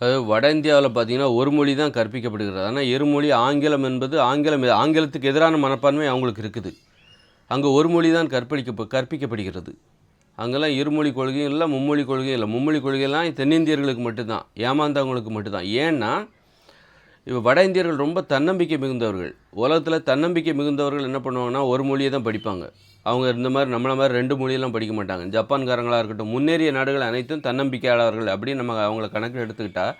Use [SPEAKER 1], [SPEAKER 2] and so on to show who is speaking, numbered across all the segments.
[SPEAKER 1] அதாவது வட இந்தியாவில் பார்த்தீங்கன்னா ஒரு மொழி தான் கற்பிக்கப்படுகிறது. ஆனால் இருமொழி ஆங்கிலம் என்பது ஆங்கிலம் ஆங்கிலத்துக்கு எதிரான மனப்பான்மை அவங்களுக்கு இருக்குது. அங்கே ஒரு மொழி தான் கற்பிக்க கற்பிக்கப்படுகிறது. அங்கெல்லாம் இருமொழி கொள்கையும் இல்லை மும்மொழி கொள்கையும் இல்லை. மும்மொழி கொள்கையெல்லாம் தென்னிந்தியர்களுக்கு மட்டும்தான் ஏமாந்தவங்களுக்கு மட்டும்தான். ஏன்னா இப்போ வட இந்தியர்கள் ரொம்ப தன்னம்பிக்கை மிகுந்தவர்கள். உலகத்தில் தன்னம்பிக்கை மிகுந்தவர்கள் என்ன பண்ணுவாங்கன்னா ஒரு மொழியை தான் படிப்பாங்க. அவங்க இந்த மாதிரி நம்மள மாதிரி ரெண்டு மொழியெல்லாம் படிக்க மாட்டாங்க. ஜப்பான்காரங்களாக இருக்கட்டும் முன்னேறிய நாடுகள் அனைத்தும் தன்னம்பிக்கையாளர்கள் அப்படின்னு நம்ம அவங்கள கணக்கில் எடுத்துக்கிட்டால்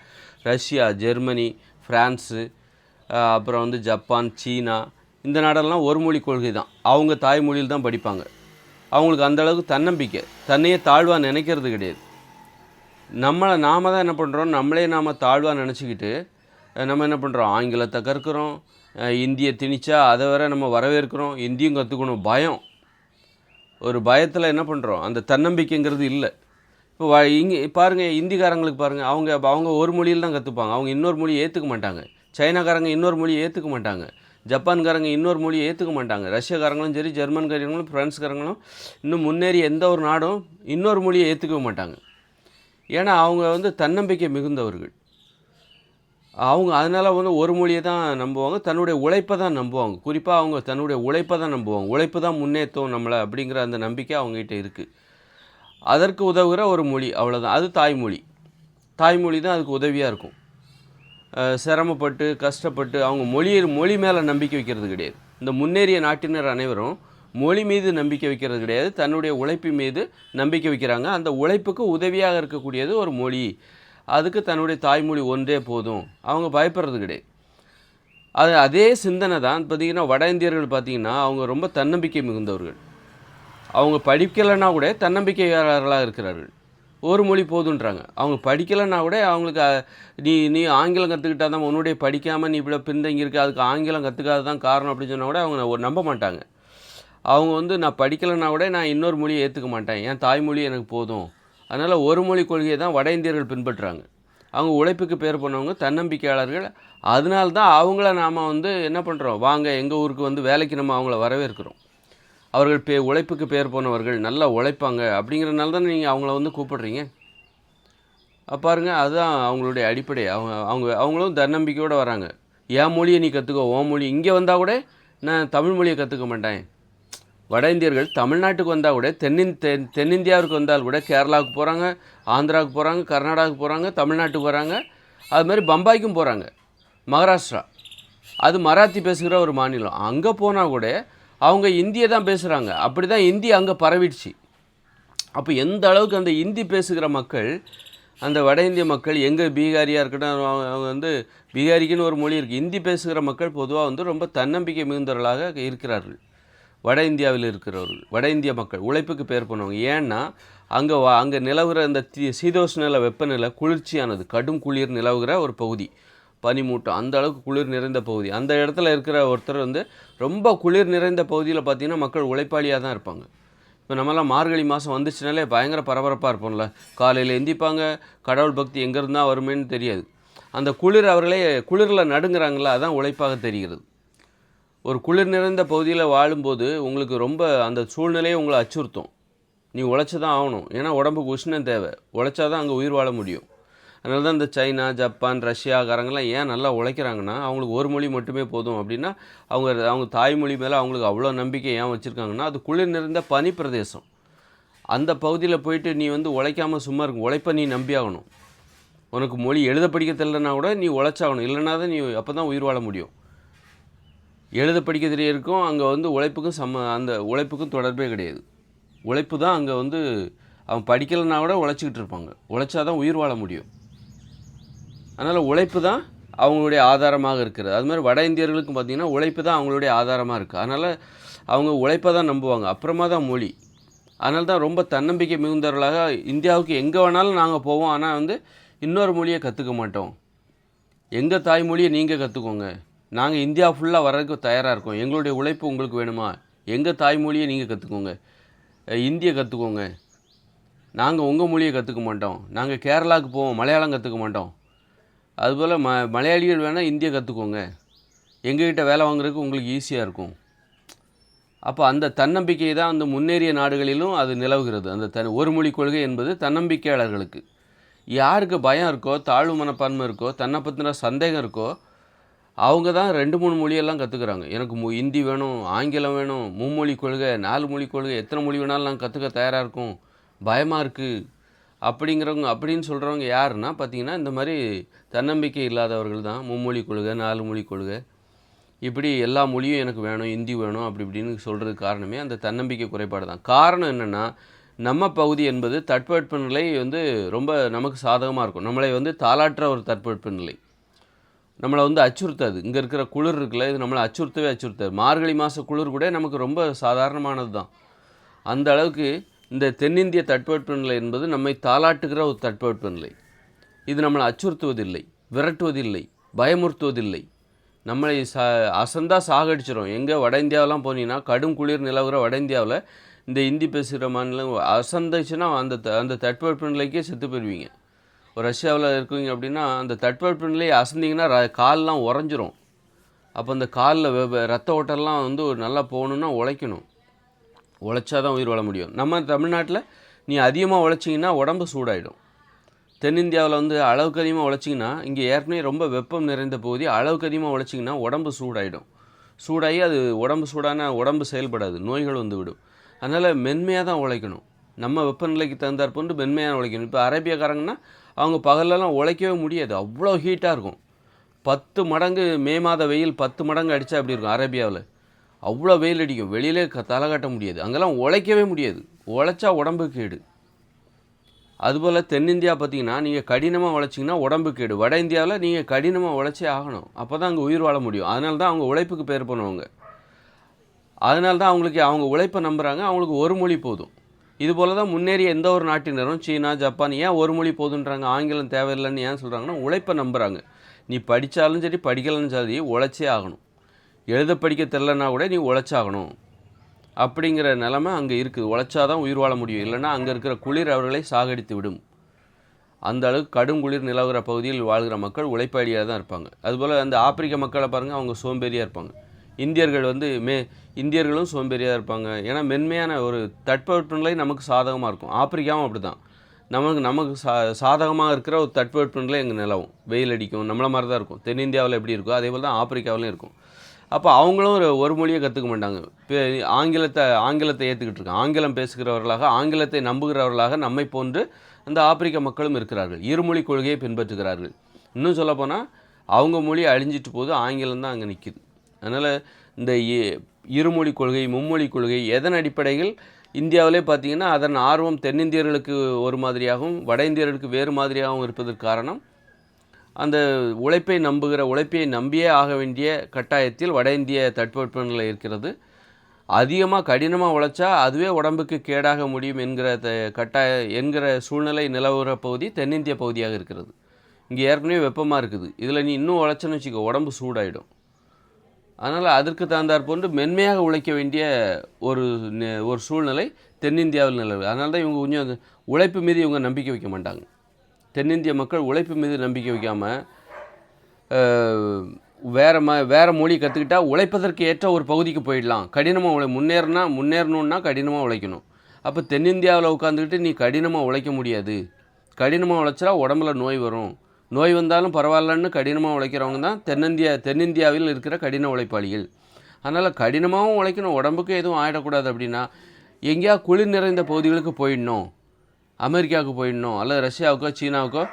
[SPEAKER 1] ரஷ்யா ஜெர்மனி ஃப்ரான்ஸு அப்புறம் வந்து ஜப்பான் சீனா இந்த நாடெல்லாம் ஒரு மொழி கொள்கை தான். அவங்க தாய்மொழியில் தான் படிப்பாங்க. அவங்களுக்கு அந்த அளவுக்கு தன்னம்பிக்கை. தன்னையே தாழ்வாக நினைக்கிறது கிடையாது. நம்மளை நாம தான் என்ன பண்ணுறோம் நம்மளே நாம் தாழ்வாக நினச்சிக்கிட்டு நம்ம என்ன பண்ணுறோம் ஆங்கிலத்தை கற்கிறோம். இந்தியை திணிச்சா அதை வர நம்ம வரவேற்கிறோம். இந்தியும் கற்றுக்கணும் பயம். ஒரு பயத்தில் என்ன பண்ணுறோம் அந்த தன்னம்பிக்கைங்கிறது இல்லை. இப்போ வ இங்கே பாருங்கள் இந்திக்காரங்களுக்கு பாருங்கள் அவங்க அவங்க ஒரு மொழியில் தான் கற்றுப்பாங்க அவங்க இன்னொரு மொழியை ஏற்றுக்க மாட்டாங்க. சைனாக்காரங்க இன்னொரு மொழியை ஏற்றுக்க மாட்டாங்க. ஜப்பான்காரங்க இன்னொரு மொழியை ஏற்றுக்க மாட்டாங்க. ரஷ்யாக்காரங்களும் சரி ஜெர்மன்காரங்களும் ஃப்ரான்ஸ்காரங்களும் இன்னும் முன்னேறி எந்த ஒரு நாடும் இன்னொரு மொழியை ஏற்றுக்கவே மாட்டாங்க. ஏன்னா அவங்க வந்து தன்னம்பிக்கை மிகுந்தவர்கள். அவங்க அதனால் வந்து ஒரு மொழியை தான் நம்புவாங்க. தன்னுடைய உழைப்பை தான் நம்புவாங்க. குறிப்பாக அவங்க தன்னுடைய உழைப்பை தான் நம்புவாங்க. உழைப்பு தான் முன்னேற்றம் நம்மளை அப்படிங்கிற அந்த நம்பிக்கை அவங்ககிட்ட இருக்குது அதற்கு உதவுகிற ஒரு மொழி அவ்வளோதான் அது தாய்மொழி. தாய்மொழி தான் அதுக்கு உதவியாக இருக்கும். சிரமப்பட்டு கஷ்டப்பட்டு அவங்க மொழி மொழி மேலே நம்பிக்கை வைக்கிறது கிடையாது. இந்த முன்னேறிய நாட்டினர் அனைவரும் மொழி மீது நம்பிக்கை வைக்கிறது கிடையாது. தன்னுடைய உழைப்பு மீது நம்பிக்கை வைக்கிறாங்க. அந்த உழைப்புக்கு உதவியாக இருக்கக்கூடியது ஒரு மொழி. அதுக்கு தன்னுடைய தாய்மொழி ஒன்றே போதும். அவங்க பயப்படுறது கிடையாது. அது அதே சிந்தனை தான். பார்த்தீங்கன்னா வட இந்தியர்கள் பார்த்தீங்கன்னா அவங்க ரொம்ப தன்னம்பிக்கை மிகுந்தவர்கள். அவங்க படிக்கலைன்னா கூட தன்னம்பிக்கையாளர்களாக இருக்கிறார்கள். ஒரு மொழி போதுன்றாங்க. அவங்க படிக்கலைன்னா கூட அவங்களுக்கு நீ நீ ஆங்கிலம் கற்றுக்கிட்டா தான் உன்னுடைய படிக்காமல் நீ இப்படி பின்தங்கி இருக்க. அதுக்கு ஆங்கிலம் கற்றுக்காத தான் காரணம் அப்படின்னு சொன்னால் கூட அவங்க நம்ப மாட்டாங்க. அவங்க வந்து நான் படிக்கலைன்னா கூட நான் இன்னொரு மொழியை ஏற்றுக்க மாட்டேன். என் தாய்மொழி எனக்கு போதும். அதனால் ஒரு மொழி கொள்கையை தான் வட இந்தியர்கள் பின்பற்றுறாங்க. அவங்க உழைப்புக்கு பேர் பண்ணவங்க தன்னம்பிக்கையாளர்கள். அதனால தான் அவங்கள நாம் வந்து என்ன பண்ணுறோம் வாங்க எங்கள் ஊருக்கு வந்து வேலைக்கு நம்ம அவங்கள வரவேற்கிறோம். அவர்கள் பே உழைப்புக்கு பேர் போனவர்கள் நல்லா உழைப்பாங்க. அப்படிங்கிறனால தான் நீங்கள் அவங்கள வந்து கூப்பிடுறீங்க? பாருங்கள் பாருங்க அதுதான் அவங்களுடைய அடிப்படை. அவங்க அவங்க அவங்களும் தன்னம்பிக்கையோடு வராங்க. என் மொழியை நீ கற்றுக்கோ உன் மொழி. இங்கே வந்தால் கூட நான் தமிழ் மொழியை கற்றுக்க மாட்டேன். வட இந்தியர்கள் தமிழ்நாட்டுக்கு வந்தால் கூட தென்னின் தென் தென்னிந்தியாவுக்கு வந்தால் கூட கேரளாவுக்கு போகிறாங்க ஆந்திராவுக்கு போகிறாங்க கர்நாடகாவுக்கு போகிறாங்க தமிழ்நாட்டுக்கு வராங்க. அது மாதிரி பம்பாய்க்கும் போகிறாங்க மகாராஷ்டிரா. அது மராத்தி பேசுகிற ஒரு மாநிலம். அங்கே போனால் கூட அவங்க இந்தியை தான் பேசுகிறாங்க அப்படி தான் இந்தி அங்கே பரவிடுச்சு. அப்போ எந்த அளவுக்கு அந்த இந்தி பேசுகிற மக்கள் அந்த வட இந்திய மக்கள் எங்கே பீகாரியாக இருக்கட்டும் அவங்க அவங்க வந்து பீகாரிக்குன்னு ஒரு மொழி இருக்குது இந்தி பேசுகிற மக்கள் பொதுவாக வந்து ரொம்ப தன்னம்பிக்கை மிகுந்தவர்களாக இருக்கிறார்கள். வட இந்தியாவில் இருக்கிறவர்கள் வட இந்திய மக்கள் உழைப்புக்கு பேர் பண்ணுவாங்க ஏன்னா அங்கே வா அங்கே நிலவுகிற இந்த தி- சீதோஷ்ண நில வெப்பநிலை குளிர்ச்சியானது. கடும் குளிர் நிலவுகிற ஒரு பகுதி. பனிமூட்டம் அந்த அளவுக்கு குளிர் நிறைந்த பகுதி. அந்த இடத்துல இருக்கிற ஒருத்தர் வந்து ரொம்ப குளிர் நிறைந்த பகுதியில் பார்த்தீங்கன்னா மக்கள் உழைப்பாளியாக தான் இருப்பாங்க. இப்போ நம்மலாம் மார்கழி மாதம் வந்துச்சுனாலே பயங்கர பரபரப்பாக இருப்போம்ல. காலையில் எந்திப்பாங்க கடவுள் பக்தி எங்கேருந்து வருமேன்னு தெரியாது. அந்த குளிர் அவர்களே குளிரில் நடுங்கிறாங்களா அதான் உழைப்பாக தெரிகிறது. ஒரு குளிர் நிறைந்த பகுதியில் வாழும்போது உங்களுக்கு ரொம்ப அந்த சூழ்நிலையை உங்களை அச்சுறுத்தும். நீ உழைச்சி தான் ஆகணும். ஏன்னா உடம்புக்கு உஷ்ணம் தேவை. உழைச்சா தான் அங்கே உயிர் வாழ முடியும். அதனால தான் இந்த சைனா ஜப்பான் ரஷ்யாக்காரங்கெல்லாம் ஏன் நல்லா உழைக்கிறாங்கன்னா அவங்களுக்கு ஒரு மொழி மட்டுமே போதும் அப்படின்னா அவங்க அவங்க தாய்மொழி மேலே அவங்களுக்கு அவ்வளோ நம்பிக்கை ஏன் வச்சுருக்காங்கன்னா அது குளிர் நிறைந்த பனி பிரதேசம். அந்த பகுதியில் போயிட்டு நீ வந்து உழைக்காமல் சும்மா இருக்கும் உழைப்பை நீ நம்பி ஆகணும். உனக்கு மொழி எழுத படிக்க தெரிலனா கூட நீ உழைச்சாகணும். இல்லைனா தான் நீ அப்போ தான் உயிர் வாழ முடியும். எழுத படிக்க தெரியறதுக்கும் அங்கே வந்து உழைப்புக்கும் சம்ம அந்த உழைப்புக்கும் தொடர்பே கிடையாது. உழைப்பு தான் அங்கே வந்து அவன் படிக்கலைன்னா கூட உழைச்சிக்கிட்டு இருப்பாங்க. உழைச்சா தான் உயிர் வாழ முடியும். அதனால் உழைப்பு தான் அவங்களுடைய ஆதாரமாக இருக்கிறது. அது மாதிரி வட இந்தியர்களுக்கும் பார்த்திங்கன்னா உழைப்பு தான் அவங்களுடைய ஆதாரமாக இருக்குது அதனால் அவங்க உழைப்பை தான் நம்புவாங்க. அப்புறமா தான் மொழி. அதனால தான் ரொம்ப தன்னம்பிக்கை மிகுந்தவர்களாக இந்தியாவுக்கு எங்கே வேணாலும் நாங்கள் போவோம். ஆனால் வந்து இன்னொரு மொழியை கற்றுக்க மாட்டோம். எங்கள் தாய்மொழியை நீங்கள் கற்றுக்கோங்க நாங்கள் இந்தியா ஃபுல்லாக வர்றதுக்கு தயாராக இருக்கோம். எங்களுடைய உழைப்பு உங்களுக்கு வேணுமா? எங்கள் தாய்மொழியை நீங்கள் கற்றுக்கோங்க இந்தியை கற்றுக்கோங்க நாங்கள் உங்கள் மொழியை கற்றுக்க மாட்டோம். நாங்கள் கேரளாவுக்கு போவோம். மலையாளம் கற்றுக்க மாட்டோம். அதுபோல் ம மலையாளிகள் வேணால் இந்தியை கற்றுக்கோங்க எங்ககிட்ட வேலை வாங்குறதுக்கு உங்களுக்கு ஈஸியாக இருக்கும். அப்போ அந்த தன்னம்பிக்கை தான் அந்த முன்னேறிய நாடுகளிலும் அது நிலவுகிறது. அந்த தன் ஒரு மொழி கொள்கை என்பது தன்னம்பிக்கையாளர்களுக்கு. யாருக்கு பயம் இருக்கோ தாழ்வு மனப்பான்மை இருக்கோ தன்னை பற்றின சந்தேகம் இருக்கோ அவங்க தான் ரெண்டு மூணு மொழியெல்லாம் கற்றுக்குறாங்க எனக்கு மு ஹிந்தி வேணும் ஆங்கிலம் வேணும் மும்மொழி கொள்கை நாலு மொழி கொள்கை எத்தனை மொழி வேணாலும் நான் கற்றுக்க தயாராக இருக்கும்? பயமாக இருக்குது அப்படிங்கிறவங்க அப்படின்னு சொல்கிறவங்க யாருன்னா பார்த்தீங்கன்னா இந்த மாதிரி தன்னம்பிக்கை இல்லாதவர்கள் தான். மும்மொழி கொள்கை நாலு மொழி கொள்கை. இப்படி எல்லா மொழியும் எனக்கு வேணும் ஹிந்தி வேணும் அப்படி இப்படின்னு சொல்கிறதுக்கு காரணமே அந்த தன்னம்பிக்கை குறைபாடு தான். காரணம் என்னென்னா நம்ம பகுதி என்பது தட்பவெட்ப நிலை வந்து ரொம்ப நமக்கு சாதகமாக இருக்கும். நம்மளை வந்து தாளாற்ற ஒரு தட்பவெட்ப நிலை. நம்மளை வந்து அச்சுறுத்தாது. இங்கே இருக்கிற குளிர் இருக்குல்ல இது நம்மளை அச்சுறுத்தவே அச்சுறுத்தாது. மார்கழி மாத குளிர் கூட நமக்கு ரொம்ப சாதாரணமானது தான். அந்த அளவுக்கு இந்த தென்னிந்திய தட்பவெப்பநிலை என்பது நம்மை தாளாட்டுகிற ஒரு தட்பவெப்பநிலை இது நம்மளை அச்சுறுத்துவதில்லை விரட்டுவதில்லை பயமுறுத்துவதில்லை. நம்மளை சா அசந்தா சாகடிச்சிடும் எங்கே வட இந்தியாவெலாம் போனீங்கன்னா கடும் குளிர் நிலவுகிற வட இந்தியாவில் இந்த இந்தி பேசுகிற மாநிலம் அசந்துச்சுன்னா அந்த த- அந்த தட்பவெப்பநிலைக்கே செத்து போயிடுவீங்க ரஷ்யாவில் இருக்கீங்க அப்படின்னா அந்த தட்பவெப்பநிலையை அசந்திங்கன்னா ர- கால்லாம் உறைஞ்சிரும். அப்போ அந்த காலில் ரத்த ஓட்டெல்லாம் வந்து ஒரு நல்லா போகணுன்னா உழைக்கணும். உழைச்சா தான் உயிர் வாழ முடியும். நம்ம தமிழ்நாட்டில் நீ அதிகமாக உழைச்சிங்கன்னா உடம்பு சூடாயிடும். தென்னிந்தியாவில் வந்து அளவுக்கு அதிகமாக உழைச்சிங்கன்னா இங்கே ஏற்கனவே ரொம்ப வெப்பம் நிறைந்த பகுதி அளவுக்கு அதிகமாக உழைச்சிங்கன்னா உடம்பு சூடாயிடும். சூடாகி அது உடம்பு சூடான உடம்பு செயல்படாது. நோய்கள் வந்து விடும். அதனால் மென்மையாக தான் உழைக்கணும். நம்ம வெப்பநிலைக்கு தகுந்தாற்போன்று மென்மையாக உழைக்கணும். இப்போ அரேபியாக்காரங்கன்னா அவங்க பகல்லலாம் உழைக்கவே முடியாது. அவ்வளோ ஹீட்டாக இருக்கும். பத்து மடங்கு மே மாத வெயில் பத்து மடங்கு அடித்தா அப்படி இருக்கும் அரேபியாவில்? அவ்வளோ வெயில் அடிக்கும். வெளியிலே க தலை காட்ட முடியாது. அங்கெல்லாம் உழைக்கவே முடியாது. உழைச்சா உடம்பு கேடு. அதுபோல் தென்னிந்தியா பார்த்தீங்கன்னா நீங்கள் கடினமாக உழைச்சிங்கன்னா உடம்பு கேடு. வட இந்தியாவில் நீங்கள் கடினமாக உழைச்சே ஆகணும். அப்போ தான் அங்கே உயிர் வாழ முடியும். அதனால தான் அவங்க உழைப்புக்கு பேர் பண்ணுவாங்க அதனால தான் அவங்களுக்கு அவங்க உழைப்பை நம்புகிறாங்க அவங்களுக்கு ஒரு மொழி போதும். இது போல தான் முன்னேறிய எந்த ஒரு நாட்டினரும் சீனா ஜப்பான் ஏன் ஒரு மொழி போதுன்றாங்க? ஆங்கிலம் தேவையில்லைன்னு ஏன் சொல்கிறாங்கன்னா உழைப்பை நம்புகிறாங்க நீ படித்தாலும் சரி படிக்கலன்னு சரி உழைச்சே ஆகணும். எழுத படிக்க தெரிலனா கூட நீ உழைச்சாகணும். அப்படிங்கிற நிலமை அங்கே இருக்குது. உழைச்சாதான் உயிர் வாழ முடியும். இல்லைன்னா அங்கே இருக்கிற குளிர் அவர்களை சாகடித்து விடும். அந்த அளவுக்கு கடும் குளிர் நிலவுகிற பகுதியில் வாழ்கிற மக்கள் உழைப்பாளியாக தான் இருப்பாங்க. அதுபோல் அந்த ஆப்பிரிக்க மக்களை பாருங்கள் அவங்க சோம்பேறியாக இருப்பாங்க. இந்தியர்கள் வந்து மே இந்தியர்களும் சோம்பேறியாக இருப்பாங்க. ஏன்னா மென்மையான ஒரு தட்பவெப்பநிலை நமக்கு சாதகமாக இருக்கும். ஆப்பிரிக்காவும் அப்படி தான் நமக்கு நமக்கு சா சாதகமாக இருக்கிற ஒரு தட்பவெப்பநிலை எங்கள் நிலவும். வெயில் அடிக்கும் நம்மள மாதிரி தான் இருக்கும். தென்னிந்தியாவில் எப்படி இருக்கோ அதே போல் தான் ஆப்பிரிக்காவிலையும் இருக்கும். அப்போ அவங்களும் ஒரு ஒரு மொழியை கற்றுக்க மாட்டாங்க. ஆங்கிலத்தை ஆங்கிலத்தை ஏற்றுக்கிட்டு இருக்காங்க. ஆங்கிலம் பேசுகிறவர்களாக ஆங்கிலத்தை நம்புகிறவர்களாக நம்மை போன்று அந்த ஆப்பிரிக்க மக்களும் இருக்கிறார்கள். இருமொழி கொள்கையை பின்பற்றுகிறார்கள். இன்னும் சொல்லப்போனால் அவங்க மொழி அழிஞ்சிட்டு போது ஆங்கிலம் தான் அங்கே நிற்கிது அதனால் இந்த இ- இருமொழி கொள்கை மும்மொழி கொள்கை எதன் அடிப்படையில் இந்தியாவிலே பார்த்தீங்கன்னா அதன் ஆர்வம் தென்னிந்தியர்களுக்கு ஒரு மாதிரியாகவும் வட இந்தியர்களுக்கு வேறு மாதிரியாகவும் இருப்பதற்கு காரணம் அந்த உழைப்பை நம்புகிற உழைப்பை நம்பியே ஆக வேண்டிய கட்டாயத்தில் வட இந்திய தட்பவெப்பநிலை இருக்கிறது. அதிகமாக கடினமாக உழைச்சா அதுவே உடம்புக்கு கேடாக முடியும் என்கிற த கட்டாய என்கிற சூழ்நிலை நிலவுகிற பகுதி தென்னிந்திய பகுதியாக இருக்கிறது. இங்கே ஏற்கனவே வெப்பமாக இருக்குது. இதில் நீ இன்னும் உழைச்சன்னு வச்சுக்கோ உடம்பு சூடாயிடும். அதனால் அதற்கு தகுந்தாற் போன்று மென்மையாக உழைக்க வேண்டிய ஒரு நெ- ஒரு சூழ்நிலை தென்னிந்தியாவில் நிலவு அதனால தான் இவங்க கொஞ்சம் உழைப்பு மீது இவங்க நம்பிக்கை வைக்க மாட்டாங்க. தென்னிந்திய மக்கள் உழைப்பு மீது நம்பிக்கை வைக்காமல் வேறு ம வேறு மொழி கற்றுக்கிட்டா உழைப்பதற்கு ஏற்ற ஒரு பகுதிக்கு போயிடலாம். கடினமாக உழை முன்னேறினா முன்னேறணுன்னா கடினமாக உழைக்கணும். அப்போ தென்னிந்தியாவில் உட்காந்துக்கிட்டு நீ கடினமாக உழைக்க முடியாது. கடினமாக உழைச்சா உடம்புல நோய் வரும். நோய் வந்தாலும் பரவாயில்லன்னு கடினமாக உழைக்கிறவங்க தான் தென்னிந்தியா தென்னிந்தியாவில் இருக்கிற கடின உழைப்பாளிகள். அதனால் கடினமாகவும் உழைக்கணும் உடம்புக்கு எதுவும் ஆகிடக்கூடாது அப்படின்னா எங்கேயா குளிர் நிறைந்த பகுதிகளுக்கு போயிடணும். அமெரிக்காவுக்கு போயிடணும் அல்லது ரஷ்யாவுக்கோ சீனாவுக்கோ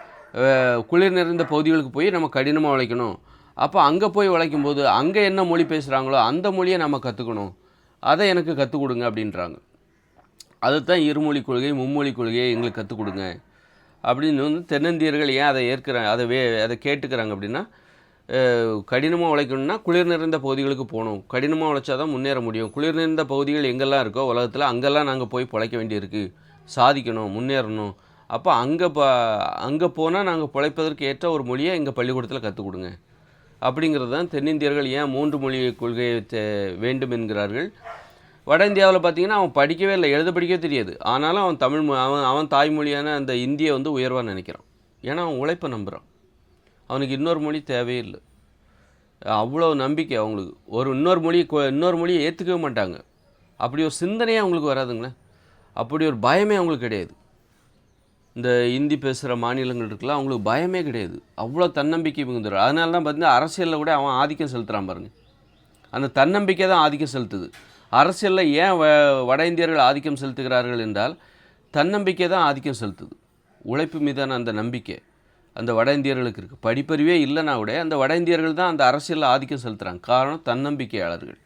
[SPEAKER 1] குளிர் நிறைந்த பகுதிகளுக்கு போய் நம்ம கடினமாக உழைக்கணும். அப்போ அங்கே போய் உழைக்கும் போது அங்கே என்ன மொழி பேசுகிறாங்களோ அந்த மொழியை நம்ம கற்றுக்கணும் அதை எனக்கு கற்றுக் கொடுங்க அப்படின்றாங்க. அதுதான் இருமொழி கொள்கை மும்மொழி கொள்கையை எங்களுக்கு கற்றுக் கொடுங்க. அப்படின்னு வந்து தென்னிந்தியர்கள் ஏன் அதை ஏற்கிறாங்க அதை வே அதை கேட்டுக்கிறாங்க அப்படின்னா கடினமாக உழைக்கணும்னா குளிர் நிறைந்த பகுதிகளுக்கு போகணும். கடினமாக உழைச்சா தான் முன்னேற முடியும். குளிர் நிறைந்த பகுதிகள் எங்கெல்லாம் இருக்கோ உலகத்தில் அங்கெல்லாம் நாங்கள் போய் பிழைக்க வேண்டியிருக்கு. சாதிக்கணும் முன்னேறணும். அப்போ அங்கே ப அங்கே போனால் நாங்கள் பிழைப்பதற்கு ஏற்ற ஒரு மொழியை எங்கள் பள்ளிக்கூடத்தில் கற்றுக் கொடுங்க. அப்படிங்கிறது தான் தென்னிந்தியர்கள் ஏன் மூன்று மொழி கொள்கையை தே- வேண்டும் என்கிறார்கள். வட இந்தியாவில் பார்த்தீங்கன்னா அவன் படிக்கவே இல்லை எழுத படிக்கவே தெரியாது. ஆனாலும் அவன் தமிழ் மொ- அவன் அவன் தாய்மொழியான அந்த இந்தியை வந்து உயர்வாக நினைக்கிறான். ஏன்னா அவன் உழைப்பை நம்புகிறான் அவனுக்கு இன்னொரு மொழி தேவையில்லை அவ்வளோ நம்பிக்கை அவங்களுக்கு. ஒரு இன்னொரு மொழி இன்னொரு மொழியை ஏற்றுக்கவே மாட்டாங்க. அப்படி ஒரு சிந்தனையே அவங்களுக்கு வராதுங்களே. அப்படி ஒரு பயமே அவங்களுக்கு கிடையாது. இந்த இந்தி பேசுகிற மாநிலங்கள் இருக்குல்ல அவங்களுக்கு பயமே கிடையாது. அவ்வளோ தன்னம்பிக்கை மிகுந்தவர் அதனால தான் பார்த்தீங்கன்னா அரசியலில் கூட அவன் ஆதிக்கம் செலுத்துகிறான் பாருங்க. அந்த தன்னம்பிக்கை தான் ஆதிக்கம் செலுத்துது. அரசியலில் ஏன் வ வட இந்தியர்கள் ஆதிக்கம் செலுத்துகிறார்கள் என்றால் தன்னம்பிக்கை தான் ஆதிக்கம் செலுத்துது. உழைப்பு மீதான அந்த நம்பிக்கை அந்த வட இந்தியர்களுக்கு இருக்குது படிப்பறிவே இல்லைனா கூட அந்த வட இந்தியர்கள் தான் அந்த அரசியலில் ஆதிக்கம் செலுத்துகிறாங்க காரணம் தன்னம்பிக்கையாளர்கள்.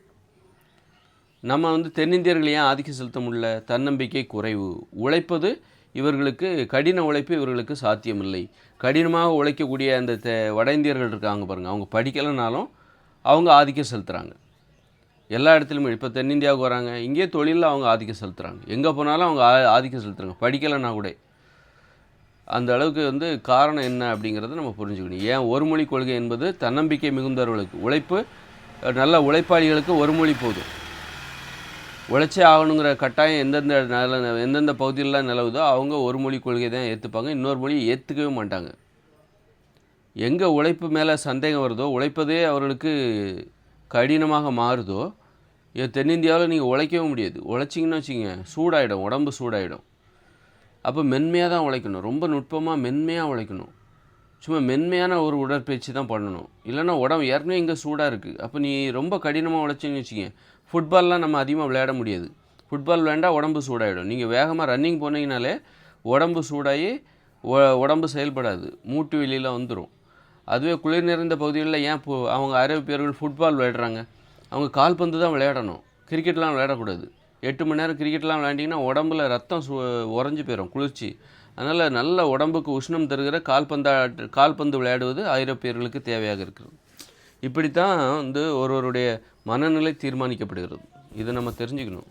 [SPEAKER 1] நம்ம வந்து தென்னிந்தியர்கள் ஏன் ஆதிக்கம் செலுத்த முடியல? தன்னம்பிக்கை குறைவு. உழைப்பது இவர்களுக்கு கடின உழைப்பு இவர்களுக்கு சாத்தியமில்லை. கடினமாக உழைக்கக்கூடிய அந்த வட இந்தியர்கள் இருக்காங்க பாருங்கள் அவங்க படிக்கலைனாலும் அவங்க ஆதிக்கம் செலுத்துகிறாங்க எல்லா இடத்துலையுமே இப்போ தென்னிந்தியாவுக்கு வராங்க. இங்கே தொழிலில் அவங்க ஆதிக்கம் செலுத்துகிறாங்க எங்கே போனாலும் அவங்க ஆ- ஆதிக்கம் செலுத்துகிறாங்க படிக்கலைன்னா கூட. அந்த அளவுக்கு வந்து காரணம் என்ன அப்படிங்கிறத நம்ம புரிஞ்சுக்கணும். ஏன் ஒரு மொழி கொள்கை என்பது தன்னம்பிக்கை மிகுந்தவர்களுக்கு உழைப்பு நல்ல உழைப்பாளிகளுக்கு ஒரு மொழி போதும். உழைச்சே ஆகணுங்கிற கட்டாயம் எந்தெந்த நில எந்தெந்த பகுதியிலலாம் நிலவுதோ அவங்க ஒரு மொழி கொள்கை தான் ஏற்றுப்பாங்க இன்னொரு மொழியை ஏற்றுக்கவே மாட்டாங்க. எங்கே உழைப்பு மேலே சந்தேகம் வருதோ உழைப்பதே அவர்களுக்கு கடினமாக மாறுதோ இ- தென்னிந்தியாவில் நீங்கள் உழைக்கவே முடியாது. உழைச்சிங்கன்னு வச்சுங்க சூடாயிடும் உடம்பு சூடாயிடும். அப்போ மென்மையாக தான் உழைக்கணும். ரொம்ப நுட்பமாக மென்மையாக உழைக்கணும். சும்மா மென்மையான ஒரு உடற்பயிற்சி தான் பண்ணணும். இல்லைன்னா உடம்பு ஏற்கனவே இங்கே சூடாக இருக்குது அப்போ நீ ரொம்ப கடினமாக உழைச்சிங்கன்னு வச்சுங்க ஃபுட்பால்லாம் நம்ம அதிகமாக விளையாட முடியாது. ஃபுட்பால் விளையாண்டா உடம்பு சூடாயிடும். நீங்கள் வேகமாக ரன்னிங் போனீங்கனாலே உடம்பு சூடாகி உடம்பு செயல்படாது. மூட்டு வெளியில் வந்துடும் அதுவே குளிர் நிறைந்த பகுதிகளில் ஏன் இப்போ அவங்க அரேபியர்கள் ஃபுட்பால் விளையாடுறாங்க. அவங்க கால்பந்து தான் விளையாடணும். கிரிக்கெட்லாம் விளையாடக்கூடாது. எட்டு மணி நேரம் கிரிக்கெட்லாம் விளையாண்டிங்கன்னா உடம்புல ரத்தம் சு உறைஞ்சி போயிடும் குளிர்ச்சி. அதனால் நல்ல உடம்புக்கு உஷ்ணம் தருகிற கால்பந்தா கால்பந்து விளையாடுவது ஐரோப்பியர்களுக்கு தேவையாக இருக்கிறது. இப்படித்தான் வந்து ஒருவருடைய மனநிலை தீர்மானிக்கப்படுகிறது. இதை நம்ம தெரிஞ்சுக்கணும்.